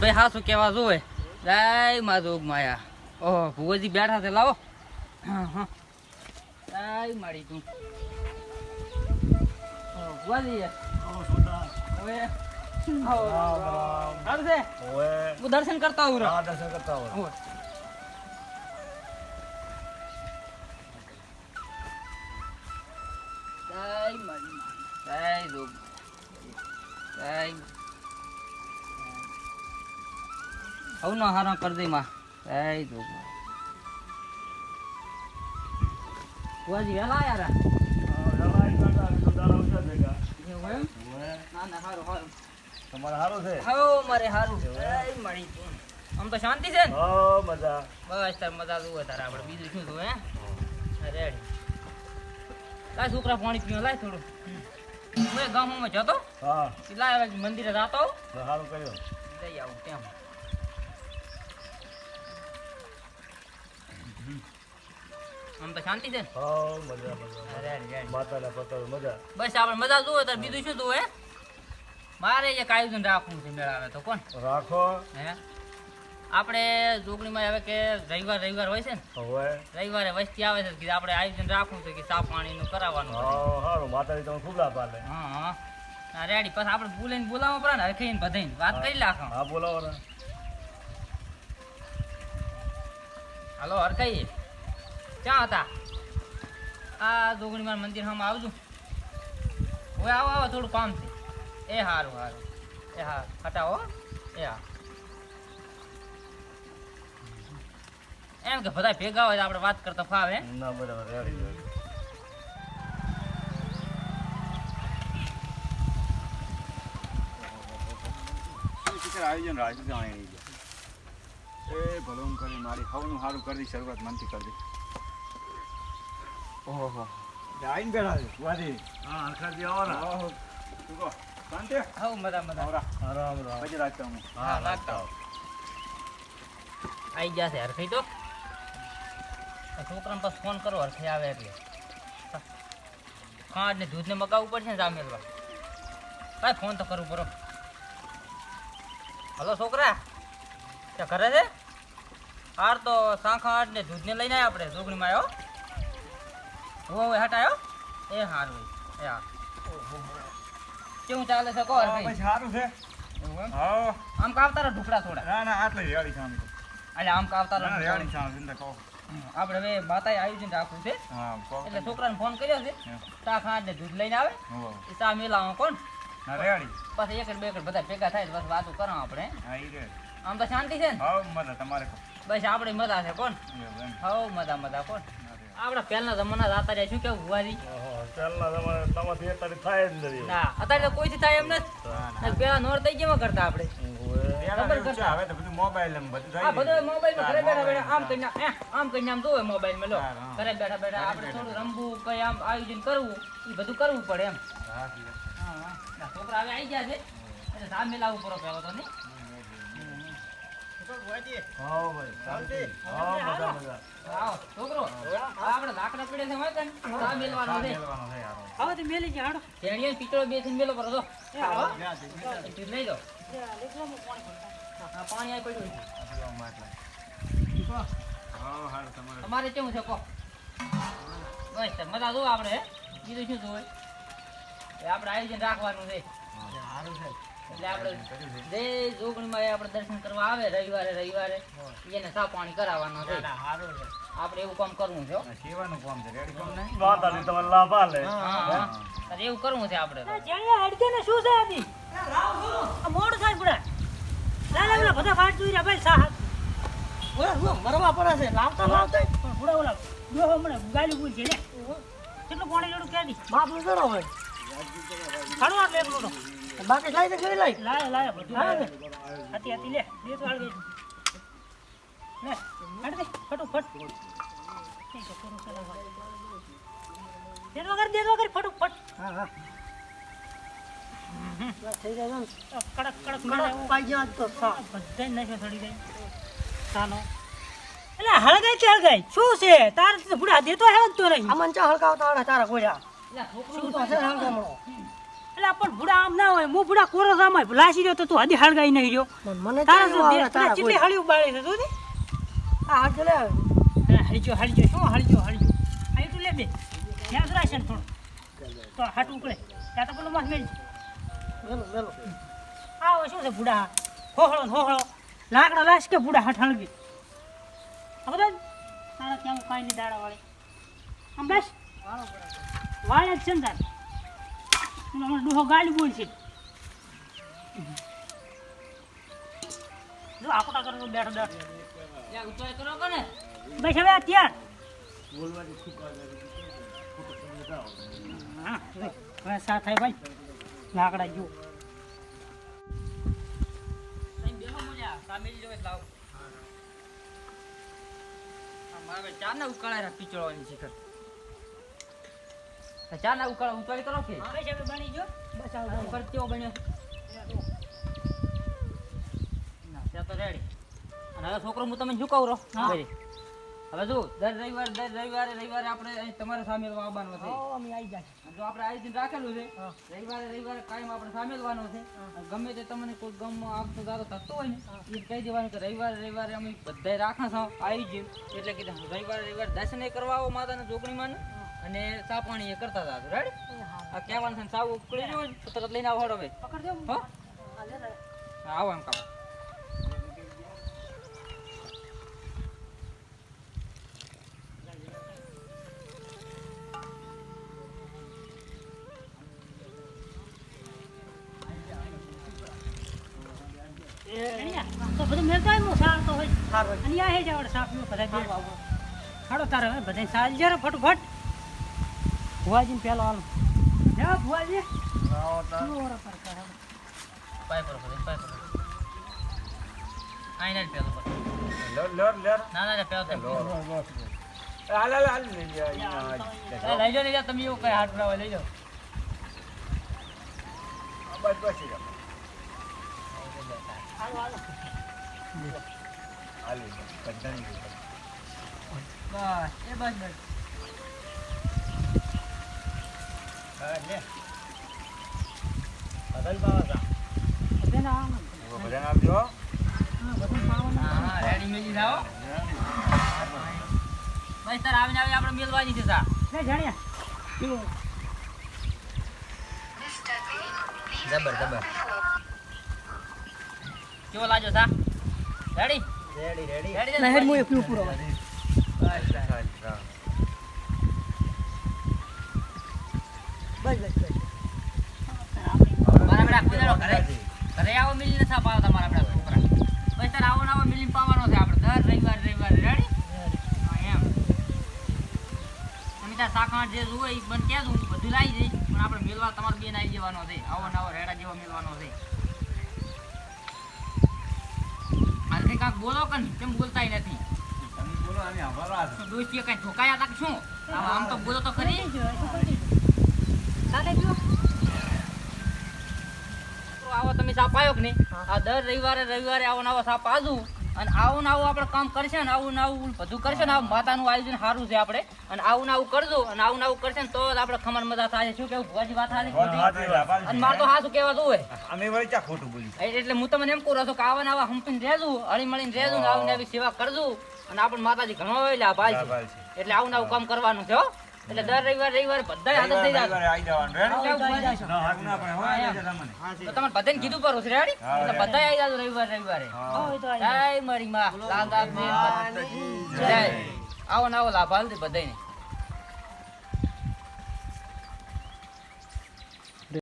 ભાઈ હાસુ કેવા જોવે. જય મા જોગ માયા. ઓહો ભુવજી બેઠા છે લાવો. હા હા. જય મારી તું. ઓહ, ભુવાજી. હવે આવો. સારું છે. હું દર્શન કરતા આવું રહો. ઓહ. જય મારી માં. જય જોગ જય. મારે હારું. જય મળી તું આમ તો શાંતિ છે ને? હો મજા. બસ તાર મજા જુઓ તારે આપણે બીજું શું જોવે રેડી. લાય છોકરા પાણી પીવા લાય થોડું. હું ગામમાં જતો હા. લાય મંદિરે રાતો. સારું કર્યો. જઈ આવું તેમ આમ તો શાંતિ છે મજા મજા માતાના મજા. બસ આપણે મજા જુઓ તો બીજું શું જોવે મારે એક આયોજન રાખવું છે મેળાવે તો કોણ? રાખો. હે? આપણે જોગણીમાં હવે કે રવિવાર રવિવાર હોય છે ને? રવિવારે વસ્તી આવે છે કે આપણે આયોજન રાખવું છે કે ચા પાણીનું કરાવવાનું. હા માતાજી તમે હા હા. હા રેડી પછી આપણે બોલાઈને બોલાવવા પડે ને હરખાઈને બધાઈને વાત કરી લાખો હા બોલાવો ને. હાલો હરખાઈ ક્યાં હતા? આ જોગણીમાં મંદિર હમ આવજો. હવે આવો આવો, થોડું કામ છે. એ હારું હારું. એ હા, હટાવો એ હા. એમ કે બધા ભેગા હોય આપણે વાત કરતા ફાવે ના, બરાબર આયોજન અહીં? એ ભલું કરી મારી હવનું સારું કરી શરૂઆત મનથી કરી દી. ઓહો. આઈને બેઠા છે વાદી હા હરખાજી આવો ને. ઓહો શાંતિ? મજા મજા. રામ રામ પછી રાખતા હું. હા લાગતા આઈ ગયા છે હરખાઈ તો? છોકરાને પાછો ફોન કરો હરખાઈ આવે એટલે. ખાંડ ને દૂધ ને મગાવવું પડશે ને જામેલવા કાંઈ ફોન તો કરવું પડો. હલો છોકરા. ત્યાં ઘરે છે? હાર તો સાંખાડ ને દૂધ ને લઈને આવ્યા આપણે જોગણીમાં આવ્યો હો હવે હટાયો? એ હાર ભાઈ એ હાર. કેવું ચાલે છે કહો સારું છે. આમ કાવતા રહો ઢુકડા થોડા? ના ના આટલે આમ તો. એટલે આમ કાવતા રહો છે આમ ચિંતા કહો. આપણે હવે માતાએ આયોજન રાખવું છે. એટલે છોકરાને ફોન કર્યો છે. ચા ખાંડ ને દૂધ લઈને આવે. એ ચા મેલાવો કોણ? રેડી પછી એક બે બધા ભેગા થાય તો બસ વાતો કરો આપણે. હા રે. આમ તો શાંતિ છે ને? હવ મજા તમારે બસ આપણે મજા છે કોણ? હવ મજા મજા કોણ. આપણા પહેલા જમાના જાતા રહ્યા શું કેવું ભુવાજી? પહેલા જમાના તમારે અત્યારે થાય જ નથી ના અત્યારે તો કોઈથી થાય એમ નથી. પેલા નોર થઈ ગયા કરતા આપણે. હવે તો બધું મોબાઈલ એમ બધું આ બધો ગયું. મોબાઈલ ઘરે બેઠા બેઠા આમ કરીને આમ કરીને આમ જોવે મોબાઈલમાં લો. ઘરે બેઠા બેઠા આપણે થોડું રમવું કઈ આમ આયોજન કરવું એ બધું કરવું પડે એમ. છોકરા હવે આવી ગયા છે. એટલે સામે લાવવું પડો પેલો તો નહીં. પાણી પડ્યું છે. તમારે. તમારે કેવું છે કહો બસ મજા જો આપણે બીજું શું જોવે? એ આપણે આયોજન રાખવાનું છે. એટલે આપણે જે જોગણીમાં આપણે દર્શન કરવા આવે રવિવારે રવિવારે એને સા પાણી કરાવવાનો છે. આપણે એવું કામ કરવું છે સેવાનું કામ છે રેડી કામ નહીં લાભ આલે. હા હા. અરે એવું કરવું છે આપણે. જેણે હડકે ને શું છે આજી મોડ મોડું થાય બુડા લાલા ઓલા બધા ફાટ જોઈ રહ્યા ભાઈ સાહેબ ઓલા રૂ મરવા પડે છે. લાવતા લાવતા પણ બુડા ઓલા જો હમણે ગાલી બોલ છે ને કેટલું પાણી લેડું કે દી બાપનું કરો હોય ખાડો આ લે. બાકી લાઈ દે લઈ લાઈ. લાય લાય બધું હતી હતી લે. બે તો હાલ લે હટ દે ફટોફટ. નહીં તો પૂરું ચલાવવા. દેદ વગર દેદ વગર ફટોફટ. હા હા. કડક કડક પાઈ તો બધા જાય. એટલે હળગાઈ હળગાઈ શું છે? તાર બુડા દેતો હે તો નહીં. અમન ચા હળગાવતા તારા ગોળ્યા. શું તો હળગામણો? એટલે પણ ભૂડા આમ ના હોય હું ભૂડા કોરો આમ હોય લાસી રહ્યો તો તું હદી હળગાઈ નહીં રહ્યો. મને તારા શું તારા ચીટલી કોઈ? હળિયું બાળે છે તું આ હાથ લે હળજો હળજો શું હળજો હળજો. અહીં તું લે બે. યાદ રાખશે ને થોડું. તો હાટ ઉકળે. ત્યાં તો પેલો માસ મેળ મેલો મેલો. આ હવે શું છે ભૂડા? હોહળો હોહળો. લાકડા લાશ કે ભૂડા હાટ હળગી? આ બધા તારા ત્યાં કાંઈ નહીં દાડા વાળી. આમ બસ. વાળે જ છે ને તાર. હમણાં ડોહો ગાલી બોલ છે. જો આપડા કરો બેઠો બેઠો. બસ હવે અત્યાર. ત્યાર હા સા થાય ભાઈ. લાકડા જો ચા ના ઉકાળા રા પીચળવાની શિખર ચા ના ઉકાળ ઉતારી કરો કે બની જો બસ આ ઉપર કેવો બન્યો ના ત્યાં તો રેડી. અને હવે છોકરો હું તમને શું કહું રહો. હવે જો દર રવિવાર દર રવિવારે રવિવારે આપણે તમારે સામે આવવાનું છે. અમે આવી જાય જો આપણે આયોજન રાખેલું છે રવિવારે રવિવારે કાયમ આપણે સામેલવાનો છે. ગમે તે તમને કોઈ ગમ આપતો જાતો થતો હોય ને એ કહી દેવાનું કે રવિવારે રવિવારે અમે બધા રાખા છો. આયોજન એટલે કે રવિવારે રવિવારે દર્શન એ કરવા આવો માતાના જોગણીમાં અને ચા પાણી એ કરતા હતા રેડી આ કહેવાનું છે સાવ ઉકળી તો તરત લઈને આવો હવે. પકડજો હો. આવો એમ કામ. તો બધું મેં કાંઈ મોં સારતો હોય. અને આ હે જ આવડે સાપનું બધા હાડો તારે બધા સાલ જરા ફટફટ ભુવાજીને પેલો હાલો જા ભુવાજી ના ના લઈ જાઓ લઈ તમે એવું કઈ હાથ ઉડાવો, લઈ જાઓ બસ. હાલો. બસ, એ બસ બસ હા, લે. બદલ બાવા જા. બધાને આવો ને. હવે બધાને આપજો હો. હા, બધાને પાવાનો. હા હા રેડી મેલી જાઓ બસ તાર આવીને આવી આપણે મેલવાની છે સા લે જાણ્યા? જબર જબર કેવો લાગ્યો સા રેડી રેડી રેડી રેડી ના હેડ મુએ પીવું પૂરો બસ બસ. બસ બસ બસ મારા બેટા કુદાડો ઘરે ઘરે આવો મિલીને સા પાવો તમારા બેટા છોકરા. બસ તાર આવો આવો મિલીને પાવાનો છે આપણે. દર રવિવાર રવિવાર. રેડી એમ. તમે ત્યાં શાખાંઠ જે જુઓ એ મને કહેજો હું બધું લાવી દઈશ. પણ આપણે મિલવા તમારે બેન આવી જવાનો છે. આવો રેડા જેવો મિલવાનો છે. આજે કંઈ બોલો કે કેમ બોલતાય નથી? તમે બોલો અમે હવારા તો દોસ્તીએ કાંઈ ઠોકાયા હતા કે શું? આમ આમ તો બોલો તો ખરી. ચાલે જો. તો આવો તમે સાપ આવ્યો કે નહીં? આ દર રવિવારે રવિવારે આવો ને સાપ આવું અને આવું ને આવું આપણે કામ કરશે ને આવું ને આવું બધું કરશે ને માતાનું આયોજન સારું છે આપણે. અને આવું ને આવું કરજો અને આવું ને આવું કરશે ને તો જ આપણે ખમણ મજા થાય શું કેવું? ભુવાજી વાત હાલી ખોટી? સાચી વાત. અને મારે તો હાસું કહેવા હોય. અમે વળી ચા ખોટું બોલી એટલે હું તમને એમ કહું છું કે આવા ને આવા હંપીને રહેજો હળી મળીને રહેજો ને આવું ને આવી સેવા કરજો. અને આપણે માતાજી ઘણો ભાઈ. એટલે આવું ને આવું કામ કરવાનું છે હો. એટલે દર રવિવાર રવિવાર બધા આદત થઈ જાય. તમને. બધાને કીધું કરું છે. રેડી એટલે બધા આવી જાજો રવિવાર રવિવારે. જય મારી માં. લાલ દાદ ને જય. આવો ને આવો લાભ હાલ દે બધાને